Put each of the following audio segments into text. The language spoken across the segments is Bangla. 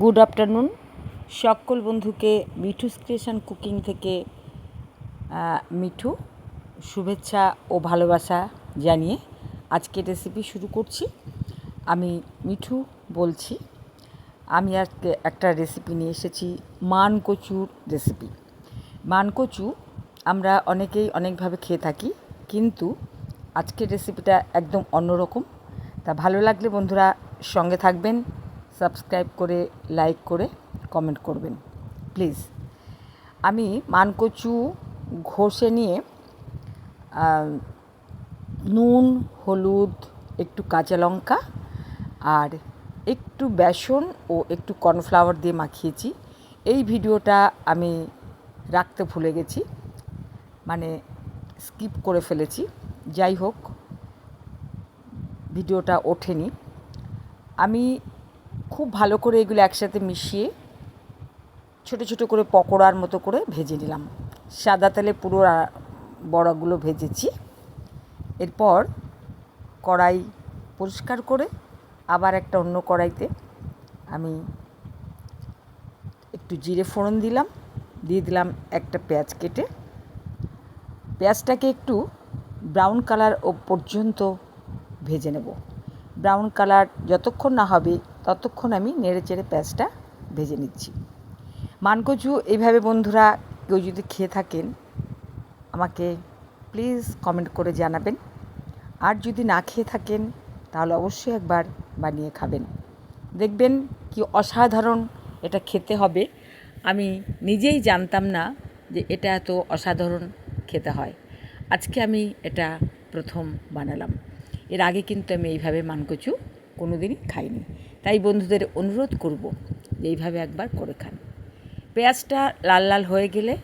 Good afternoon. সকল বন্ধুকে মিঠু ক্রিয়েশন কুকিং থেকে মিঠু, শুভেচ্ছা ও ভালোবাসা জানিয়ে আজকে রেসিপি শুরু করছি। আমি মিঠু বলছি, আমি আজকে একটা রেসিপি নিয়ে এসেছি মান কচুর রেসিপি মান কচু আমরা অনেকেই অনেকভাবে খেয়ে থাকি, কিন্তু আজকের রেসিপিটা একদম অন্যরকম। তা ভালো লাগলে বন্ধুরা সঙ্গে থাকবেন সাবস্ক্রাইব করে, লাইক করে, কমেন্ট করবেন, প্লিজ। আমি মানকচু ঘষে নিয়ে নুন, হলুদ, একটু কাঁচা লঙ্কা আর একটু বেসন ও একটু কর্নফ্লাওয়ার দিয়ে মাখিয়েছি। এই ভিডিওটা আমি রাখতে ভুলে গেছি মানে স্কিপ করে ফেলেছি। যাই হোক, ভিডিওটা ওঠেনি। আমি খুব ভালো করে এগুলো একসাথে মিশিয়ে ছোট ছোট করে পকোড়ার মতো করে ভেজে নিলাম। সাদা তেলে পুরো বড়াগুলো ভেজেছি। এরপর কড়াই পরিষ্কার করে আবার একটা অন্য কড়াইতে আমি একটু জিরে ফোড়ন দিলাম, দিয়ে দিলাম একটা পেঁয়াজ কেটে। পেঁয়াজটাকে একটু ব্রাউন কালার ও পর্যন্ত ভেজে নেব। ব্রাউন কালার যতক্ষণ না হবে ততক্ষণ আমি নেড়ে চেড়ে পেঁয়াজটা ভেজে নিচ্ছি। মানকচু এইভাবে বন্ধুরা কেউ যদি খেয়ে থাকেন, আমাকে প্লিজ কমেন্ট করে জানাবেন। আর যদি না খেয়ে থাকেন, তাহলে অবশ্যই একবার বানিয়ে খাবেন। দেখবেন কি অসাধারণ এটা খেতে হবে। আমি নিজেই জানতাম না যে এটা এত অসাধারণ খেতে হয়। আজকে আমি এটা প্রথম বানালাম। এর আগে কিন্তু আমি এইভাবে মানকচু কোনো দিনই খাইনি। তাই বন্ধুদের অনুরোধ করব এইভাবে একবার করে খান। পেঁয়াজটা লাল লাল হয়ে গেলে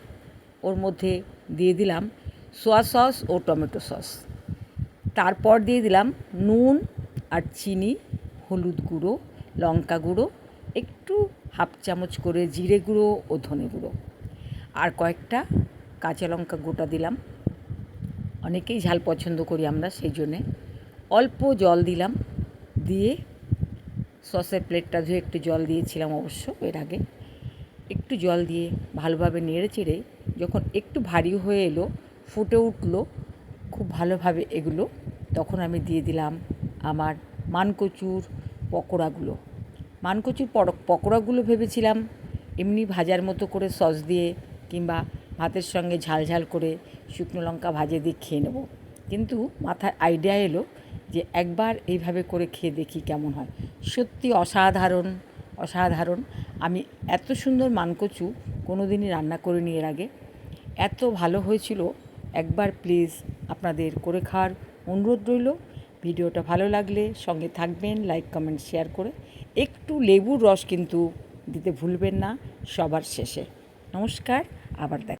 ওর মধ্যে দিয়ে দিলাম সোয়া সস ও টমেটো সস তারপর দিয়ে দিলাম নুন আর চিনি, হলুদ গুঁড়ো, লঙ্কা গুঁড়ো, একটু হাফ চামচ করে জিরে গুঁড়ো ও ধনে গুঁড়ো। আর কয়েকটা কাঁচা লঙ্কা গোটা দিলাম। অনেকেই ঝাল পছন্দ করি আমরা, সেই জন্যে অল্প জল দিলাম। দিয়ে সসের প্লেটটা ধুয়ে একটু জল দিয়েছিলাম অবশ্য এর আগে। একটু জল দিয়ে ভালোভাবে নেড়ে চেড়ে যখন একটু ভারী হয়ে এলো, ফুটে উঠল খুব ভালোভাবে এগুলো, তখন আমি দিয়ে দিলাম আমার মানকচুর পকোড়াগুলো। মানকচুর পকোড়াগুলো ভেবেছিলাম এমনি ভাজার মতো করে সস দিয়ে কিংবা ভাতের সঙ্গে ঝাল ঝাল করে শুকনো লঙ্কা ভাজে দিয়ে খেয়ে নেব। কিন্তু মাথায় আইডিয়া এলো যে একবার এইভাবে করে খেয়ে দেখি কেমন হয়। সত্যি অসাধারণ অসাধারণ। আমি এত সুন্দর মানকচু কোনো দিনই রান্না করিনি এর আগে। এত ভালো হয়েছিল। একবার প্লিজ আপনাদের করে খাওয়ার অনুরোধ রইল। ভিডিওটা ভালো লাগলে সঙ্গে থাকবেন, লাইক, কমেন্ট, শেয়ার করে। একটু লেবুর রস কিন্তু দিতে ভুলবেন না সবার শেষে। নমস্কার, আবার দেখ